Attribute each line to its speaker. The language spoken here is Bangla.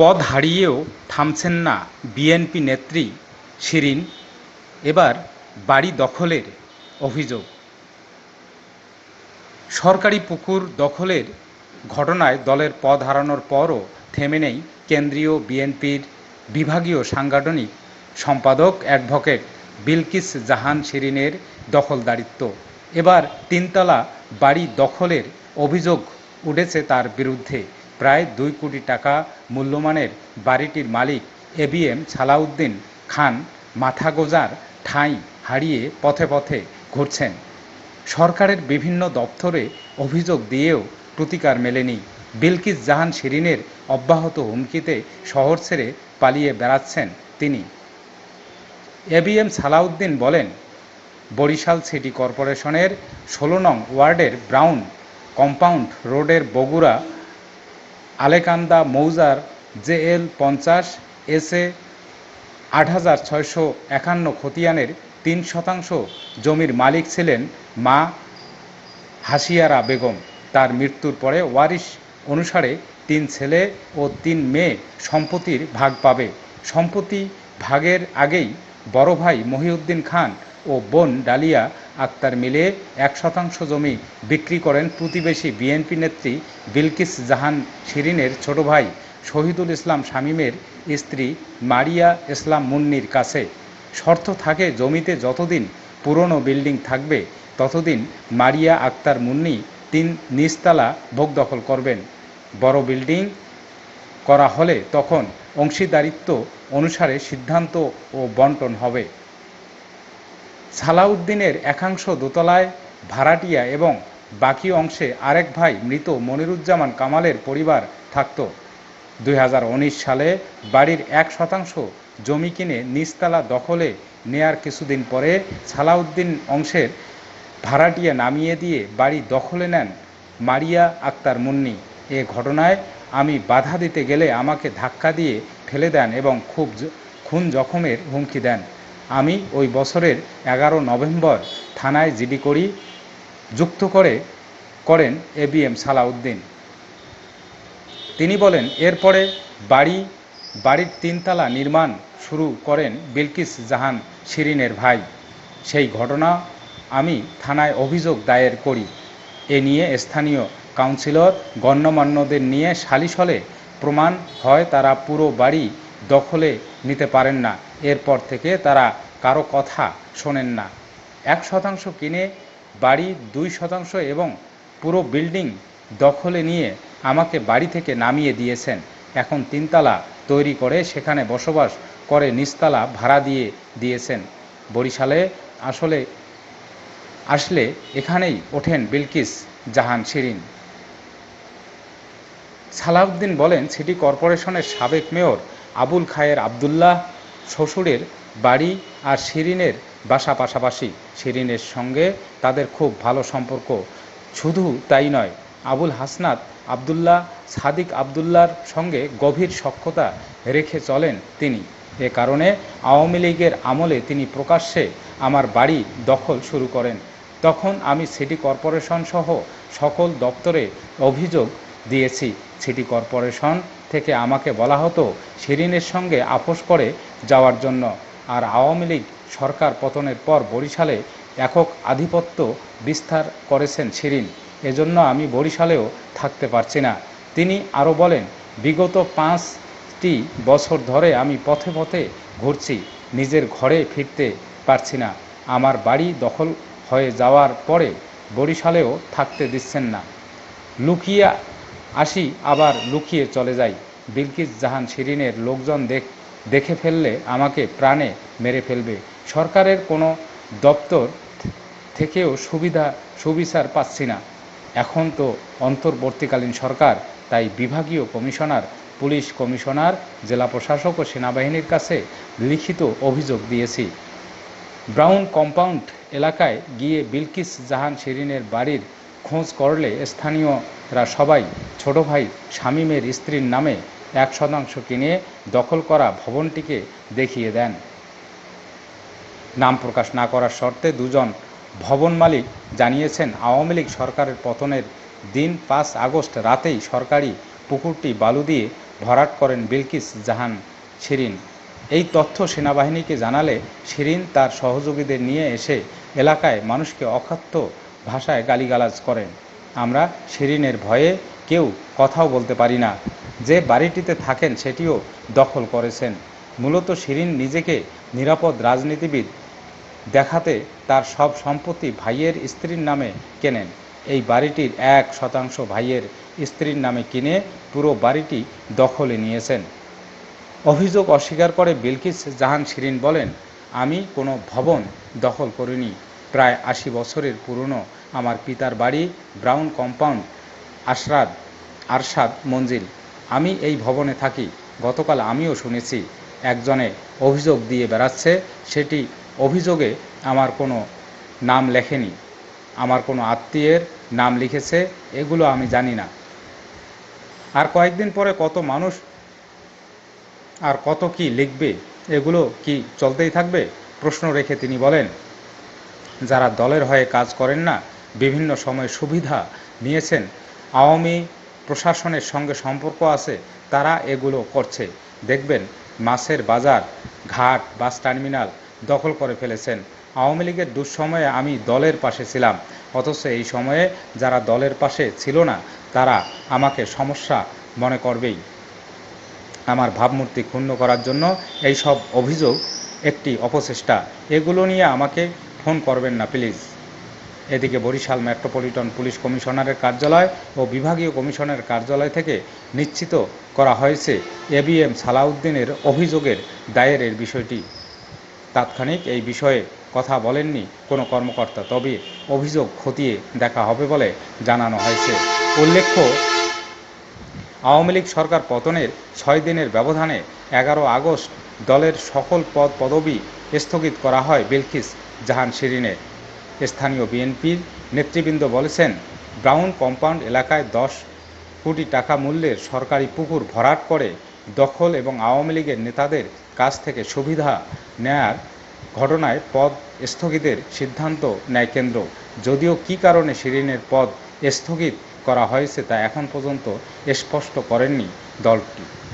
Speaker 1: পদ হারিয়েও থামছেন না বিএনপি নেত্রী শিরিন। এবার বাড়ি দখলের অভিযোগ। সরকারি পুকুর দখলের ঘটনায় দলের পদ হারানোর পরও থেমে নেই কেন্দ্রীয় বিএনপির বিভাগীয় সাংগঠনিক সম্পাদক অ্যাডভোকেট বিলকিস জাহান শিরিনের দখলদারিত্ব। এবার তিনতলা বাড়ি দখলের অভিযোগ উঠেছে তার বিরুদ্ধে। প্রায় দুই কোটি টাকা মূল্যমানের বাড়িটির মালিক এবিএম সালাউদ্দিন খান মাথা গোজার ঠাঁই হারিয়ে পথে পথে ঘুরছেন। সরকারের বিভিন্ন দপ্তরে অভিযোগ দিয়েও প্রতিকার মেলেনি। বিলকিস জাহান শিরিনের অব্যাহত হুমকিতে শহর ছেড়ে পালিয়ে বেড়াচ্ছেন তিনি। এবিএম সালাউদ্দিন বলেন, বরিশাল সিটি কর্পোরেশনের ষোলো নং ওয়ার্ডের ব্রাউন কম্পাউন্ড রোডের বগুড়া আলেকান্দা মৌজার জেএল পঞ্চাশ এসে আট হাজার ছয়শো একান্ন খতিয়ানের তিন শতাংশ জমির মালিক ছিলেন মা হাসিয়ারা বেগম। তার মৃত্যুর পরে ওয়ারিশ অনুসারে তিন ছেলে ও তিন মেয়ে সম্পত্তির ভাগ পাবে। সম্পত্তি ভাগের আগেই বড় ভাই মহিউদ্দিন খান ও বোন ডালিয়া আক্তার মিলে এক শতাংশ জমি বিক্রি করেন প্রতিবেশী বিএনপি নেত্রী বিলকিস জাহান শিরিনের ছোট ভাই শহীদুল ইসলাম শামীমের স্ত্রী মারিয়া ইসলাম মুন্নির কাছে। শর্ত থাকে জমিতে যতদিন পুরনো বিল্ডিং থাকবে, ততদিন মারিয়া আক্তার মুন্নি তিন নিচতলা ভোগ দখল করবেন। বড় বিল্ডিং করা হলে তখন অংশীদারিত্ব অনুসারে সিদ্ধান্ত ও বন্টন হবে। সালাউদ্দিনের একাংশ দোতলায়, ভাড়াটিয়া এবং বাকি অংশে আরেক ভাই মৃত মনিরুজ্জামান কামালের পরিবার থাকত। দুই হাজার উনিশ সালে বাড়ির এক শতাংশ জমি কিনে নিচতলা দখলে নেয়ার কিছুদিন পরে সালাউদ্দিন অংশের ভাড়াটিয়া নামিয়ে দিয়ে বাড়ি দখলে নেন মারিয়া আক্তার মুন্নি। এ ঘটনায় আমি বাধা দিতে গেলে আমাকে ধাক্কা দিয়ে ফেলে দেন এবং খুব খুন জখমের হুমকি দেন। আমি ওই বছরের এগারো নভেম্বর থানায় জিডি করি, যুক্ত করে, করেন এবিএম সালাউদ্দিন। তিনি বলেন, এরপরে বাড়ি, বাড়ির তিনতলা নির্মাণ শুরু করেন বিলকিস জাহান শিরিনের ভাই। সেই ঘটনা আমি থানায় অভিযোগ দায়ের করি। এ নিয়ে স্থানীয় কাউন্সিলর গণ্যমান্যদের নিয়ে সালিশ হলে প্রমাণ হয় তারা পুরো বাড়ি দখলে নিতে পারেন না। এরপর থেকে তারা কারও কথা শোনেন না। এক শতাংশ কিনে, বাড়ি দুই শতাংশ এবং পুরো বিল্ডিং দখলে নিয়ে আমাকে বাড়ি থেকে নামিয়ে দিয়েছেন। এখন তিনতলা তৈরি করে সেখানে বসবাস করে নিচতলা ভাড়া দিয়ে দিয়েছেন। বরিশালে আসলে আসলে এখানেই ওঠেন বিলকিস জাহান শিরিন। সালাউদ্দিন বলেন, সিটি কর্পোরেশনের সাবেক মেয়র আবুল খায়ের আবদুল্লাহ শ্বশুরের বাড়ি আর শিরিনের বাসা পাশাপাশি শিরিনের সঙ্গে তাদের খুব ভালো সম্পর্ক। শুধু তাই নয়, আবুল হাসনাত আবদুল্লাহ সাদিক আবদুল্লার সঙ্গে গভীর সখ্যতা রেখে চলেন তিনি। এ কারণে আওয়ামী লীগের আমলে তিনি প্রকাশ্যে আমার বাড়ি দখল শুরু করেন। তখন আমি সিটি কর্পোরেশন সহ সকল দপ্তরে অভিযোগ দিয়েছি। সিটি কর্পোরেশন থেকে আমাকে বলা হতো, শিরিনের সঙ্গে আপোষ করে যাওয়ার জন্য। আর আওয়ামী লীগ সরকার পতনের পর বরিশালে একক আধিপত্য বিস্তার করেছেন শিরিন। এজন্য আমি বরিশালেও থাকতে পারছি না। তিনি আরও বলেন, বিগত পাঁচটি বছর ধরে আমি পথে পথে ঘুরছি, নিজের ঘরে ফিরতে পারছি না। আমার বাড়ি দখল হয়ে যাওয়ার পরে বরিশালেও থাকতে দিচ্ছেন না। লুকিয়ে আসি, আবার লুকিয়ে চলে যাই। বিলকিস জাহান শিরিনের লোকজন দেখ, দেখে ফেললে আমাকে প্রাণে মেরে ফেলবে। সরকারের কোনো দপ্তর থেকেও সুবিধা, সুবিচার পাচ্ছি না। এখন তো অন্তর্বর্তীকালীন সরকার, তাই বিভাগীয় কমিশনার, পুলিশ কমিশনার, জেলা প্রশাসক ও সেনাবাহিনীর কাছে লিখিত অভিযোগ দিয়েছি। ব্রাউন কম্পাউন্ড এলাকায় গিয়ে বিলকিস জাহান শিরিনের বাড়ির খোঁজ করলে স্থানীয়রা সবাই ছোট ভাই শামীমের স্ত্রীর নামে এক শতাংশ কিনে দখল করা ভবনটিকে দেখিয়ে দেন। নাম প্রকাশ না করার শর্তে দুজন ভবন মালিক জানিয়েছেন, আওয়ামী লীগ সরকারের পতনের দিন পাঁচ আগস্ট রাতেই সরকারি পুকুরটি বালু দিয়ে ভরাট করেন বিলকিস জাহান শিরিন। এই তথ্য সেনাবাহিনীকে জানালে শিরিন তার সহযোগীদের নিয়ে এসে এলাকায় মানুষকে অখাদ্য ভাষায় গালিগালাজ করেন। আমরা শিরিনের ভয়ে কেউ কথাও বলতে পারি না। যে বাড়িটিতে থাকেন সেটিও দখল করেছেন। মূলত শিরিন নিজেকে নিরাপদ রাজনীতিবিদ দেখাতে তার সব সম্পত্তি ভাইয়ের স্ত্রীর নামে কেনেন। এই বাড়িটির এক শতাংশ ভাইয়ের স্ত্রীর নামে কিনে পুরো বাড়িটি দখলে নিয়েছেন। অভিযোগ অস্বীকার করে বিলকিস জাহান শিরিন বলেন, আমি কোনো ভবন দখল করিনি। প্রায় আশি বছরের পুরনো আমার পিতার বাড়ি ব্রাউন কম্পাউন্ড, আশরাদ, আরশাদ মঞ্জিল। আমি এই ভবনে থাকি। গতকাল আমিও শুনেছি, একজনে অভিযোগ দিয়ে বেড়াচ্ছে, সেটি অভিযোগে আমার কোনো নাম লেখেনি। আমার কোনো আত্মীয়ের নাম লিখেছে, এগুলো আমি জানি না। আর কয়েকদিন পরে কত মানুষ আর কত কি লিখবে, এগুলো কি চলতেই থাকবে? প্রশ্ন রেখে তিনি বলেন যারা দলের হয়ে কাজ করেন না, বিভিন্ন সময় সুবিধা নিয়েছেন, আওয়ামী প্রশাসনের সঙ্গে সম্পর্ক আছে, তারা এগুলো করছে। দেখবেন, মাছের বাজার, ঘাট, বাস টার্মিনাল দখল করে ফেলেছেন। আওয়ামী লীগের দুঃসময়ে আমি দলের পাশে ছিলাম, অথচ এই সময়ে যারা দলের পাশে ছিল না, তারা আমাকে সমস্যা মনে করবেই। আমার ভাবমূর্তি ক্ষুণ্ণ করার জন্য এই সব অভিযোগ একটি অপচেষ্টা। এগুলো নিয়ে আমাকে ফোন করবেন না, প্লিজ। এদিকে বরিশাল মেট্রোপলিটন পুলিশ কমিশনারের কার্যালয় ও বিভাগীয় কমিশনের কার্যালয় থেকে নিশ্চিত করা হয়েছে এবিএম সালাউদ্দিনের অভিযোগের দায়েরের বিষয়টি। তাৎক্ষণিক এই বিষয়ে কথা বলেননি কোনো কর্মকর্তা, তবে অভিযোগ খতিয়ে দেখা হবে বলে জানানো হয়েছে। উল্লেখ্য, আওয়ামী লীগ সরকার পতনের ছয় দিনের ব্যবধানে এগারো আগস্ট দলের সকল পদ পদবি স্থগিত করা হয় বিলকিস জাহান শিরিনের স্থানীয় বিএনপির নেতৃবৃন্দ বলেছেন, ব্রাউন কম্পাউন্ড এলাকায় দশ কোটি টাকা মূল্যের সরকারি পুকুর ভরাট করে দখল এবং আওয়ামী লীগের নেতাদের কাছ থেকে সুবিধা নেয়ার ঘটনায় পদ স্থগিতের সিদ্ধান্ত নেয় কেন্দ্র। যদিও কী কারণে শিরিনের পদ স্থগিত করা হয়েছে তা এখন পর্যন্ত স্পষ্ট করেননি দলটি।